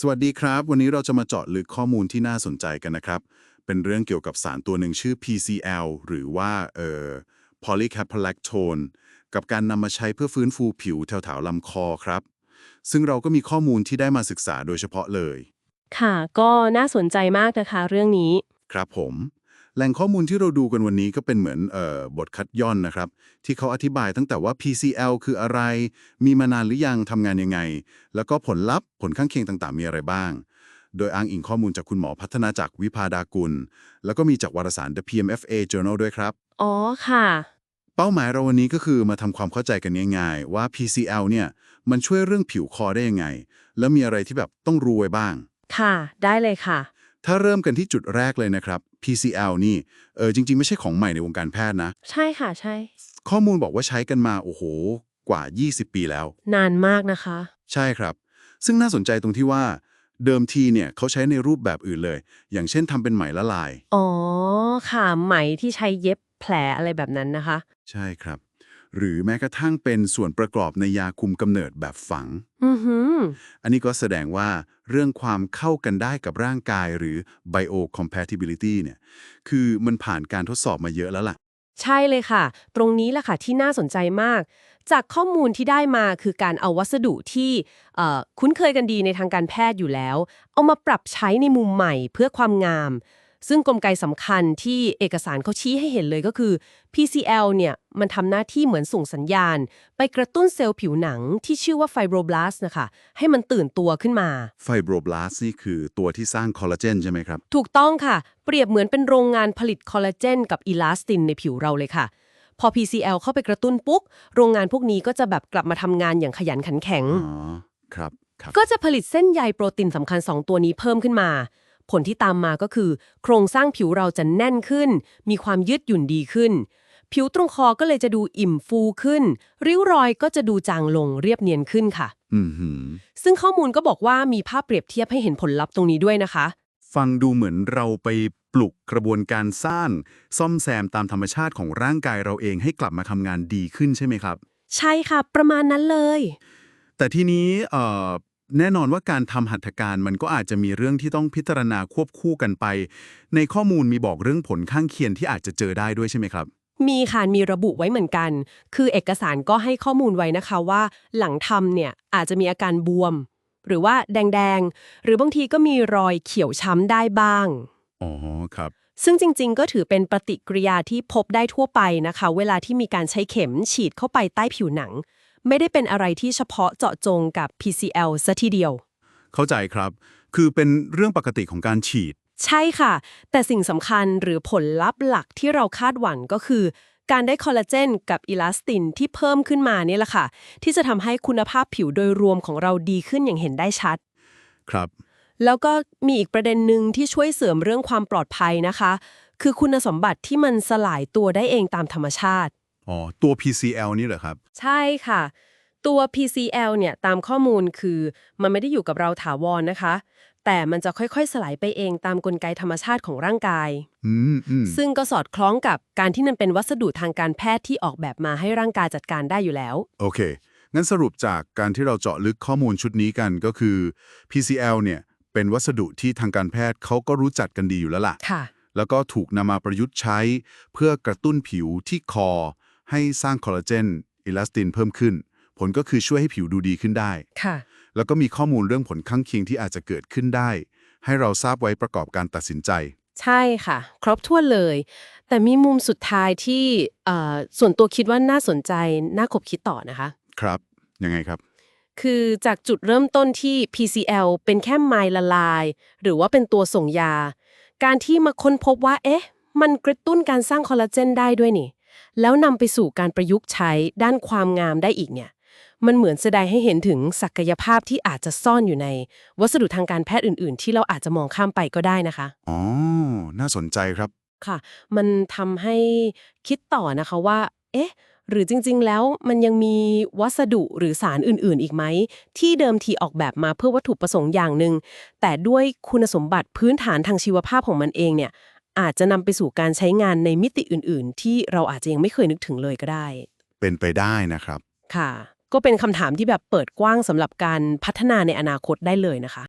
สวัสดีครับ วันนี้เราจะมาเจาะลึกข้อมูลที่น่าสนใจกันนะครับ เป็นเรื่องเกี่ยวกับสารตัวหนึ่งชื่อ PCL หรือว่าเอ่อ polycaprolactone กับการนำมาใช้เพื่อฟื้นฟูผิวแถวๆลำคอครับ ซึ่งเราก็มีข้อมูลที่ได้มาศึกษาโดยเฉพาะเลย ค่ะ ก็น่าสนใจมากนะคะ เรื่องนี้ ครับผม แหล่งข้อมูลที่เราดูกันวันนี้ก็เป็นเหมือนเอ่อบทคัดย่อนนะครับ ที่เขาอธิบายตั้งแต่ว่า PCL คืออะไร มีมานานหรือยังทำงานยังไง แล้วก็ผลลัพธ์ผลข้างเคียงต่างๆ มีอะไรบ้าง โดยอ้างอิงข้อมูลจากคุณหมอพัฒนาจากวิพาดากุล แล้วก็มีจากวารสาร The PMFA Journal ด้วยครับ อ๋อค่ะ เป้าหมายเราวันนี้ก็คือมาทำความเข้าใจกันง่ายๆว่า PCL เนี่ยมันช่วยเรื่องผิวคอได้ยังไง แล้วมีอะไรที่แบบต้องรู้ไว้บ้าง ค่ะ ได้เลยค่ะ ถ้าเริ่มกันที่จุดแรกเลยนะครับ PCL นี่เออจริง ๆ ไม่ใช่ของใหม่ในวงการแพทย์นะ ใช่ค่ะใช่ ข้อมูลบอกว่าใช้กันมาโอ้โห กว่า 20 ปีแล้ว นานมากนะคะ ใช่ครับ ซึ่งน่าสนใจตรงที่ว่า เดิมทีเนี่ยเขาใช้ในรูปแบบอื่นเลย อย่างเช่นทำเป็นไหมละลาย อ๋อค่ะไหมที่ใช้เย็บแผลอะไรแบบนั้นนะคะ ใช่ครับ หรือแม้กระทั่งเป็นส่วนประกอบในยาคุมกำเนิดแบบฝังอือหืออันนี้ก็แสดงว่าเรื่องความเข้ากันได้กับร่างกายหรือ biocompatibility เนี่ย คือมันผ่านการทดสอบมาเยอะแล้วล่ะ ใช่เลยค่ะ ตรงนี้แหละค่ะที่น่าสนใจมาก จากข้อมูลที่ได้มาคือการเอาวัสดุที่เอ่อคุ้นเคยกันดีในทางการแพทย์อยู่แล้ว เอามาปรับใช้ในมุมใหม่เพื่อความงาม ซึ่งกลไกสำคัญที่เอกสารเขาชี้ให้เห็นเลยก็คือ PCL เนี่ยมันทำหน้าที่เหมือนส่งสัญญาณ ไปกระตุ้นเซลล์ผิวหนังที่ชื่อว่าไฟโบรบลาสนะคะ ให้มันตื่นตัวขึ้นมา Fibroblast นี่คือตัวที่สร้างคอลลาเจนใช่ไหมครับ ถูกต้องค่ะ เปรียบเหมือนเป็นโรงงานผลิตคอลลาเจนกับอีลาสตินในผิวเราเลยค่ะพอ PCL เข้าไปกระตุ้นปุ๊บโรงงานพวกนี้ก็จะแบบกลับมาทำงานอย่างขยันขันแข็งอ๋อครับ ครับ ก็จะผลิตเส้นใยโปรตีนสำคัญ 2 ตัวนี้เพิ่มขึ้นมา ผลที่ตามมาก็คือ โครงสร้างผิวเราจะแน่นขึ้น มีความยืดหยุ่นดีขึ้น ผิวตรงคอก็เลยจะดูอิ่มฟูขึ้น ริ้วรอยก็จะดูจางลงเรียบเนียนขึ้นค่ะอืมหืมซึ่งข้อมูลก็บอกว่ามีภาพเปรียบเทียบให้เห็นผลลัพธ์ตรงนี้ด้วยนะคะ ฟังดูเหมือนเราไปปลุกกระบวนการสร้างซ่อมแซมตามธรรมชาติของร่างกายเราเองให้กลับมาทำงานดีขึ้นใช่ไหมครับ ใช่ค่ะ ประมาณนั้นเลย แต่ทีนี้เอ่อ แน่นอนว่าการทำหัตถการมันก็อาจจะมีเรื่องที่ต้องพิจารณาควบคู่กันไป ในข้อมูลมีบอกเรื่องผลข้างเคียงที่อาจจะเจอได้ด้วยใช่ไหมครับ มีค่ะมีระบุไว้เหมือนกัน คือเอกสารก็ให้ข้อมูลไว้นะคะว่า หลังทำเนี่ยอาจจะมีอาการบวม หรือว่าแดงๆ หรือบางทีก็มีรอยเขียวช้ำได้บ้าง อ๋อครับ ซึ่งจริง ๆ ก็ถือเป็นปฏิกิริยาที่พบได้ทั่วไปนะคะ เวลาที่มีการใช้เข็มฉีดเข้าไปใต้ผิวหนัง ไม่ได้เป็นอะไรที่เฉพาะเจาะจงกับ PCL ซะทีเดียว เข้าใจครับ คือเป็นเรื่องปกติของการฉีด ใช่ค่ะ แต่สิ่งสำคัญหรือผลลัพธ์หลักที่เราคาดหวังก็คือ การได้คอลลาเจนกับอิลาสตินที่เพิ่มขึ้นมาเนี่ยแหละค่ะ ที่จะทำให้คุณภาพผิวโดยรวมของเราดีขึ้นอย่างเห็นได้ชัด ครับ แล้วก็มีอีกประเด็นหนึ่งที่ช่วยเสริมเรื่องความปลอดภัยนะคะ คือคุณสมบัติที่มันสลายตัวได้เองตามธรรมชาติ อ๋อ ตัว PCL นี่เหรอครับ ใช่ค่ะ ตัว PCL เนี่ยตามข้อมูลคือมันไม่ได้อยู่กับเราถาวรนะคะ แต่มันจะค่อยๆ สลายไปเองตามกลไกธรรมชาติของร่างกาย อืมอืมซึ่งก็สอดคล้องกับการที่มันเป็นวัสดุทางการแพทย์ที่ออกแบบมาให้ร่างกายจัดการได้อยู่แล้ว โอเค งั้นสรุปจากการที่เราเจาะลึกข้อมูลชุดนี้กันก็คือ PCL เนี่ยเป็นวัสดุที่ทางการแพทย์เขาก็รู้จักกันดีอยู่แล้วล่ะ ค่ะ แล้วก็ถูกนำมาประยุกต์ใช้เพื่อกระตุ้นผิวที่คอ ให้สร้างคอลลาเจนอิลาสตินเพิ่มขึ้น ผลก็คือช่วยให้ผิวดูดีขึ้นได้ ค่ะ แล้วก็มีข้อมูลเรื่องผลข้างเคียงที่อาจจะเกิดขึ้นได้ ให้เราทราบไว้ประกอบการตัดสินใจ ใช่ค่ะ ครบถ้วนเลย แต่มีมุมสุดท้ายที่เอ่อส่วนตัวคิดว่าน่าสนใจ น่าคบคิดต่อนะคะ ครับ ยังไงครับ คือจากจุดเริ่มต้นที่ PCL เป็นแค่ไมล์ละลาย หรือว่าเป็นตัวส่งยา การที่มาค้นพบว่า เอ๊ะ มันกระตุ้นการสร้างคอลลาเจนได้ด้วยนี่ แล้วนำไปสู่การประยุกต์ใช้ด้านความงามได้อีกเนี่ย มันเหมือนแสดงให้เห็นถึงศักยภาพที่อาจจะซ่อนอยู่ใน วัสดุทางการแพทย์อื่น ๆ ที่เราอาจจะมองข้ามไปก็ได้นะคะ อ๋อ น่าสนใจครับ ค่ะ มันทำให้คิดต่อนะคะว่า เอ๊ะ หรือจริง ๆ แล้วมันยังมีวัสดุหรือสารอื่น ๆ อีกไหม ที่เดิมทีออกแบบมาเพื่อวัตถุประสงค์อย่างหนึ่งแต่ด้วยคุณสมบัติพื้นฐานทางชีวภาพของมันเองเนี่ย อาจจะนำไปสู่การใช้งานในมิติอื่น ๆ ที่เราอาจจะยังไม่เคยนึกถึงเลยก็ได้ เป็นไปได้นะครับ ค่ะ ก็เป็นคำถามที่แบบเปิดกว้างสำหรับการพัฒนาในอนาคตได้เลยนะคะ